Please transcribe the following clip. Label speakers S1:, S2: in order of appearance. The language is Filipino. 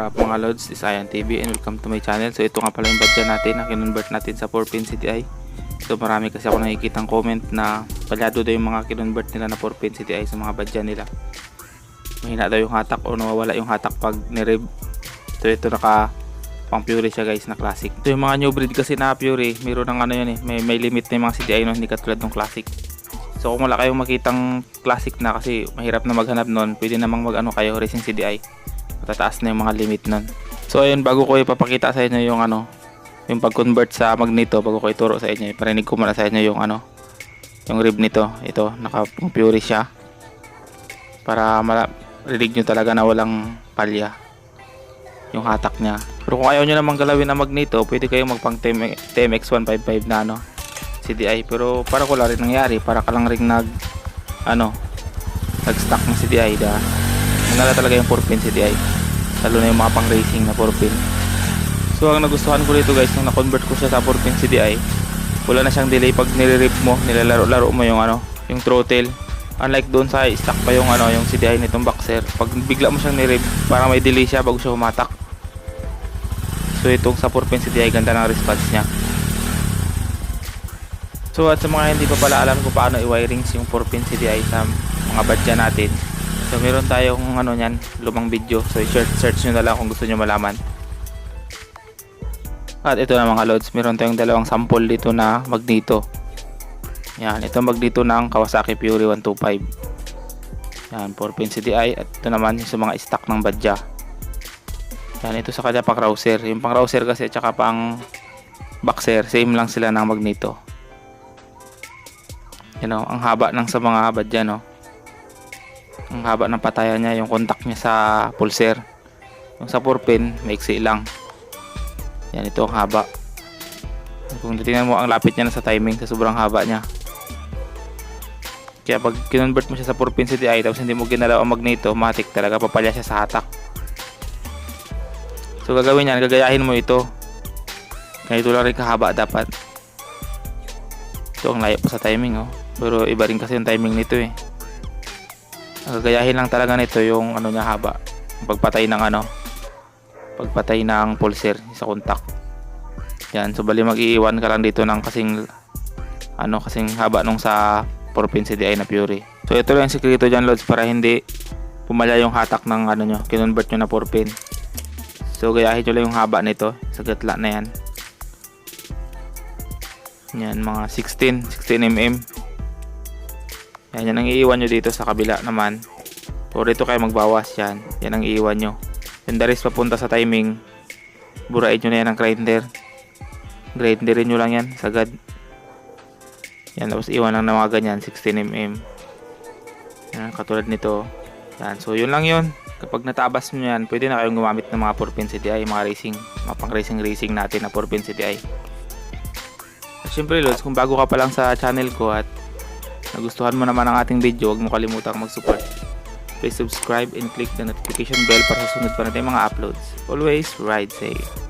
S1: Rap mga Lods, is Ayan TV and welcome to my channel. So ito nga pala yung badya natin na kinonvert natin sa 4-pin CTI. So marami kasi ako nakikitang comment na palyado daw yung mga kinonvert nila na 4-pin CTI sa mga badya nila. Mahina daw yung hatak o nawawala yung hatak pag nirib. So ito naka pang Fury siya guys na classic. So yung mga new breed kasi na Fury, mayroon ng ano yun eh, may, may limit na yung mga CTI no, hindi katulad ng classic. So kung wala kayong makitang classic na kasi mahirap na maghanap nun, pwede namang mag ano kayo racing CDI. Matataas na yung mga limit nun. So ayun, bago ko ipapakita sa inyo yung ano, yung pag-convert sa magneto, bago ko ituro sa inyo, iparinig ko muna sa inyo yung ano, yung rib nito. Ito, naka pure siya. Para mala rinig nyo talaga na walang palya yung hatak niya. Pero kung ayaw nyo namang galawin na magneto, pwede kayong magpang TMX155 na ano, CDI pero para ko lang rin nangyari para ka lang rin nag ano nag stock ng CDI da manala talaga yung 4 pin CDI lalo na yung mga pang racing na 4 pin. So ang nagustuhan ko dito guys nung na-convert ko siya sa 4 pin CDI wala na siyang delay pag nire-rip mo nilalaro-laro mo yung ano yung throttle. Unlike doon sa stock pa yung ano yung CDI nitong boxer pag bigla mo siyang nire-rip para may delay siya bago siya humatak. So itong sa 4 pin CDI ganda ng response niya. So at sa mga hindi pa pala alam kung paano i-wirings yung 4-pin CDI sa mga badya natin. So meron tayong ano niyan, lumang video. So i-search search nyo na lang kung gusto nyo malaman. At ito na mga loads, meron tayong dalawang sample dito na magneto. Yan, ito magneto ng Kawasaki Fury 125. Yan, 4-pin CDI at ito naman yung sa mga stock ng badya. Yan, ito sa kanya pang rouser. Yung pang rouser kasi at saka pang boxer, same lang sila ng magneto. You know, ang haba ng sa mga badya, no? Ang haba ng patayan niya, yung contact niya sa pulser. Yung sa 4-pin, maiksi lang. Yan, ito ang haba. Kung titingnan mo, ang lapit niya na sa timing sa sobrang haba niya. Kaya pag kinonvert mo siya sa 4-pin CDI, tapos hindi mo ginalaw ang magneto, matik talaga papalya siya sa hatak. So gagawin yan, gagayahin mo ito. Ganito lang rin kahaba dapat. Ito ang layo pa sa timing, oh. Pero iba rin kasi yung timing nito eh. Gagayahin lang talaga nito yung ano niya haba. Pagpatay ng ano. Pagpatay ng pulser sa contact. Yan, so bali mag-iiwan ka lang dito ng kasing ano kasing haba nung sa 4-pin CDI na Fury. So ito lang yung sekreto dyan loads para hindi pumalya yung hatak ng ano nyo, kinonvert nyo na 4-pin. So gayahin nyo lang yung haba nito sa gatla na yan. Yan, mga 16, 16 mm. Yan, yan ang iiwan nyo dito sa kabila naman. O rito kayo magbawas yan. Yan ang iiwan nyo. Yung rest papunta sa timing, burain nyo na yan ng grinder. Grinderin nyo lang yan, sagad. Yan, tapos iwan lang na mga ganyan, 16 mm. Yan, katulad nito. Yan, so yun lang yun. Kapag natabas nyo yan, pwede na kayong gumamit ng mga 4-pin CDI, mga racing, mga pang racing racing natin na 4-pin CDI. At syempre Lods, kung bago ka pa lang sa channel ko at nagustuhan mo naman ang ating video, huwag mo kalimutang mag-support. Please subscribe and click the notification bell para sa sunod pa natin mga uploads. Always ride safe.